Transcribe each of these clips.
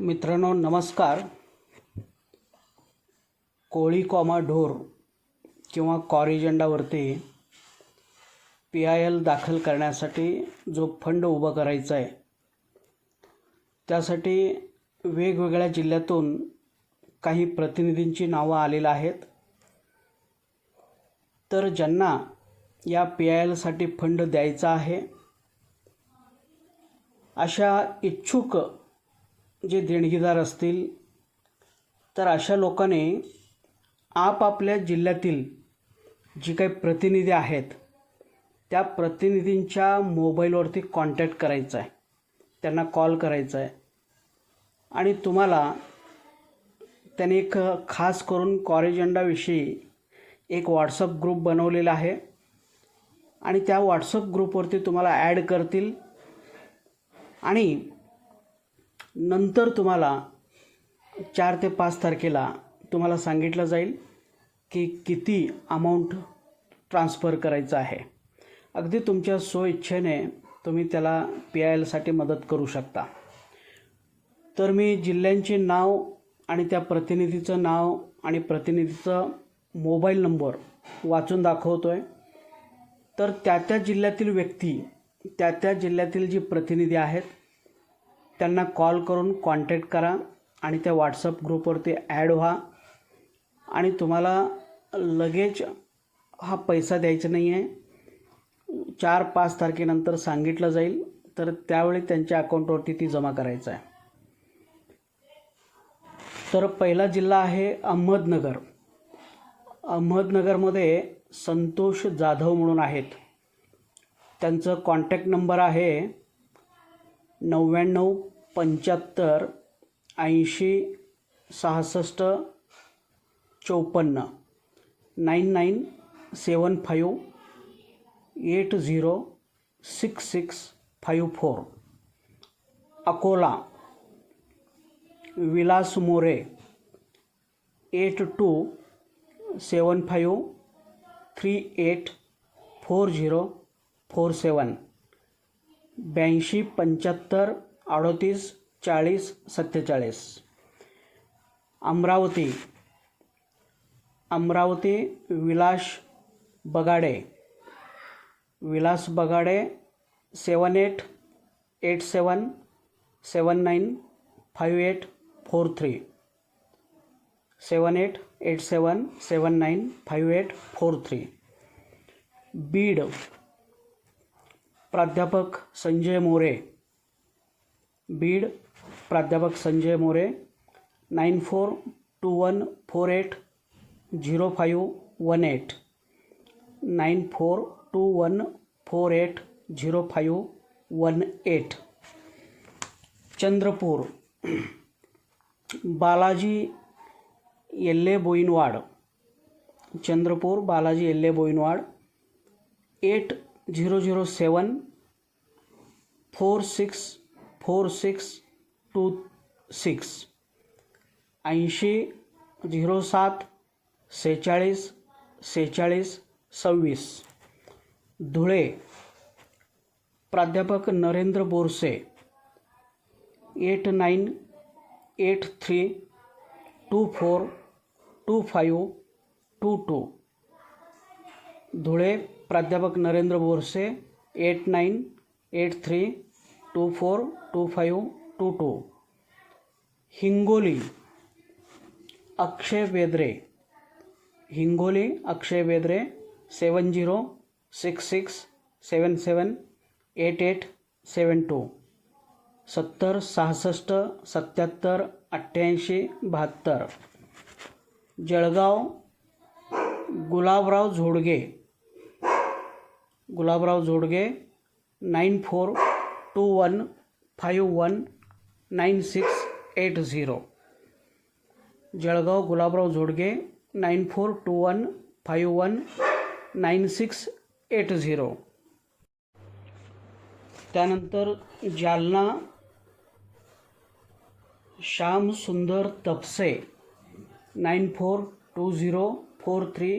मित्रांनो नमस्कार. कोळी कॉमा ढोर किंवा कॉरिजेंडावरती पी आय एल दाखल करण्यासाठी जो फंड उभा करायचा आहे त्यासाठी वेगवेगळ्या जिल्ह्यातून काही प्रतिनिधींची नावं आलेली आहेत. तर ज्यांना या पी आय एलसाठी फंड द्यायचा आहे अशा इच्छुक जे देणगीदार असतील तर अशा लोकांनी आपापल्या जिल्ह्यातील जी काही प्रतिनिधी आहेत त्या प्रतिनिधींच्या मोबाईलवरती कॉन्टॅक्ट करायचा आहे. त्यांना कॉल करायचा आहे. आणि तुम्हाला त्याने एक खास करून कॉरेजंडाविषयी एक व्हॉट्सअप ग्रुप बनवलेला आहे. आणि त्या व्हॉट्सअप ग्रुपवरती तुम्हाला ॲड करतील. आणि नंतर तुम्हाला चार ते पाच तारखेला तुम्हाला सांगितलं जाईल की किती अमाऊंट ट्रान्स्फर करायचं आहे. अगदी तुमच्या स्वइच्छेने तुम्ही त्याला पी आय एलसाठी मदत करू शकता. तर मी जिल्ह्यांचे नाव आणि त्या प्रतिनिधीचं नाव आणि प्रतिनिधीचं मोबाईल नंबर वाचून दाखवतो आहे तर त्या त्या जिल्ह्यातील व्यक्ती त्या त्या जिल्ह्यातील जी प्रतिनिधी आहेत त्यांना कॉल करून कॉन्टॅक्ट करा आणि त्या व्हॉट्सअप ग्रुपवरती ॲड व्हा. आणि तुम्हाला लगेच हा पैसा द्यायचा नाही आहे चार पाच तारखेनंतर सांगितलं जाईल. तर त्यावेळी त्यांच्या अकाउंटवरती ती जमा करायचं आहे. तर पहिला जिल्हा आहे अहमदनगर. अहमदनगरमध्ये संतोष जाधव म्हणून आहेत. त्यांचं कॉन्टॅक्ट नंबर आहे नव्याण्णव पंच्याहत्तर ऐंशी सहासष्ट चौपन्न. Nine nine seven five eight zero six six five four. Akola. Vilas More eight two seven five three eight four zero four seven. ब्याऐंशी पंच्याहत्तर अडतीस चाळीस सत्तेचाळीस. Amravati. Amravati Vilas Bagade. Vilas Bagade seven eight eight seven seven nine five eight four three seven eight eight seven seven nine five eight four three Beed प्राध्यापक संजय मोरे, बीड प्राध्यापक Sanjay More, nine four two one four eight zero five one eight, nine four two one four eight zero five one eight. Chandrapur, Balaji Yelle Boinwad, Chandrapur Balaji Yelle Boinwad, eight zero zero seven four six four six two six. ऐंशी zero सात सेहेचाळीस सेहेचाळीस सव्वीस. धुळे. प्राध्यापक Narendra Borse. Eight nine eight three two four two five two two. Dhule प्राध्यापक Narendra Borse eight nine eight three two four two five two two Hingoli Akshay Bedre. Hingoli Akshay Bedre seven zero six six seven seven eight eight seven two सत्तर सहासष्ट सत्याहत्तर अठ्ठ्याऐंशी बहात्तर. Jalgaon Gulabrao Zodge. Gulabrao Jodge nine four two one five one nine six eight zero. Jalgaon Gulabrao Jodge nine four two one five one nine six eight zero. त्यानंतर Jalna Shyam Sundar Tapse nine four two zero four three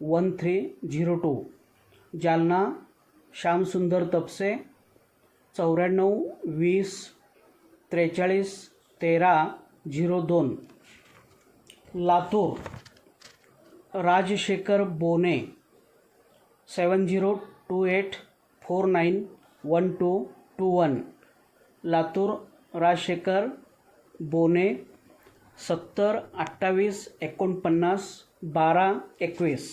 one three zero two. Jalna Shyamsundar Tapse चौऱ्याण्णव वीस त्रेचाळीस तेरा zero दोन. Latur Rajshekhar Bone seven zero two eight four nine one two two one. Latur Rajshekhar Bone सत्तर अठ्ठावीस एकोणपन्नास बारा एकवीस.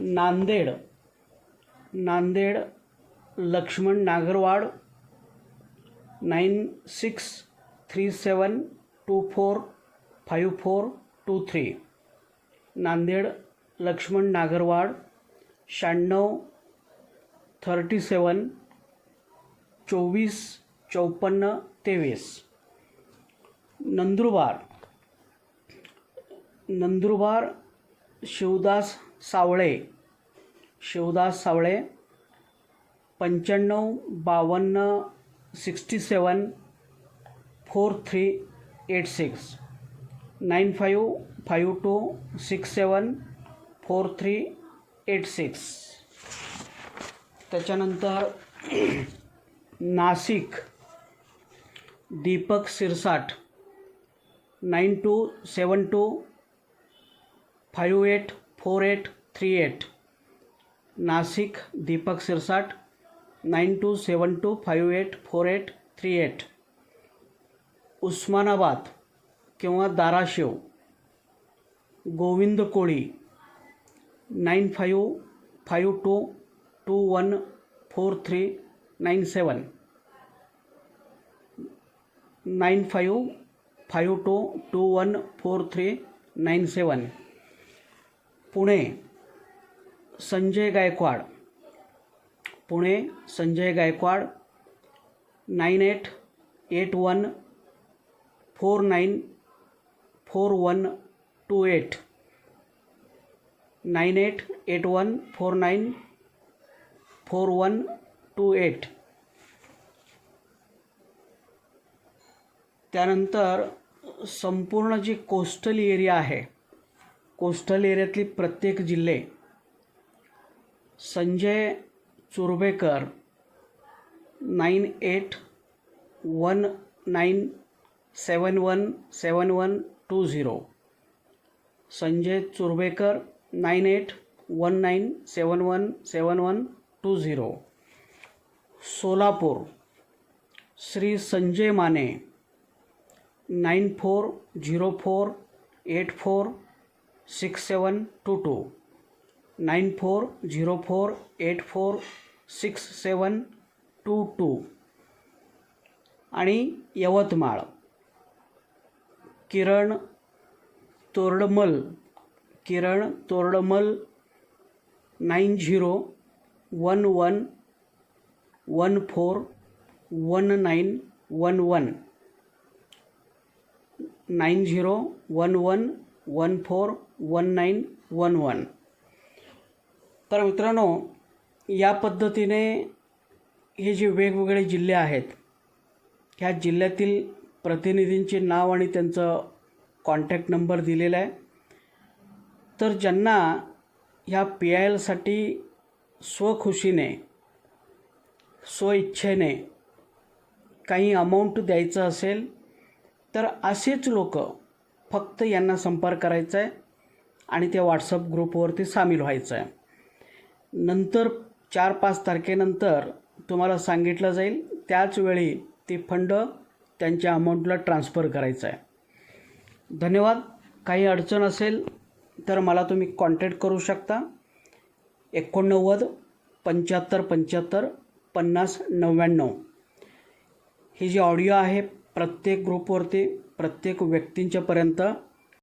Nanded. Nanded Laxman Nagarwad nine six three seven two four five four two three. Nanded Laxman Nagarwad शहाण्णव thirty सेवन चोवीस चौपन्न तेवीस. नंदुरबार. नंदुरबार शिवदास सावळे शिवदास सावळे पंच्याण्णव बावन्न sixty seven four three eight six nine five five two six seven four three eight six त्याच्यानंतर Nashik Deepak Sirsat nine two seven two five eight four eight three eight. Nasik, Deepak Sirsat, nine two seven two five eight, four eight three eight. Osmanabad किंवा Dharashiv Govind Koli nine five five two two one four three nine seven. Nine five five two two one four three nine seven. Pune Sanjay Gaikwad. Pune Sanjay Gaikwad nine eight eight one four nine four one two eight. Nine eight eight one four nine four one two eight. त्यानंतर संपूर्ण जी coastal area आहे coastal एरियातली प्रत्येक जिल्हे Sanjay Churbekar nine eight one nine seven one seven one two zero. Sanjay Churbekar nine eight one nine seven one seven one two zero. Solapur Shri Sanjay Mane nine four zero four eight four six seven two two nine four zero four eight four six seven two two आणि Yavatmal Kiran Toradmal Kiran Toradmal nine zero one one one four one nine one one nine zero one one one four one nine one one तर मित्रांनो या पद्धतीने हे जे वेगवेगळे जिल्हे आहेत ह्या जिल्ह्यातील प्रतिनिधींचे नाव आणि त्यांचं कॉन्टॅक्ट नंबर दिलेला आहे. तर ज्यांना ह्या पी आय एलसाठी स्वखुशीने स्वइच्छेने काही अमाऊंट द्यायचं असेल तर असेच लोक फक्त यांना संपर्क करायचा आहे आणि त्या व्हॉट्सअप ग्रुपवरती सामील व्हायचं आहे नंतर चार पाच तारखेनंतर तुम्हाला सांगितलं जाईल त्याचवेळी ते फंड त्यांच्या अमाऊंटला ट्रान्स्फर करायचं आहे धन्यवाद. काही अडचण असेल तर मला तुम्ही कॉन्टॅक्ट करू शकता. एकोणनव्वद पंच्याहत्तर पंच्याहत्तर पन्नास नव्याण्णव. ही जी ऑडिओ आहे प्रत्येक ग्रुपवरती प्रत्येक व्यक्तींच्यापर्यंत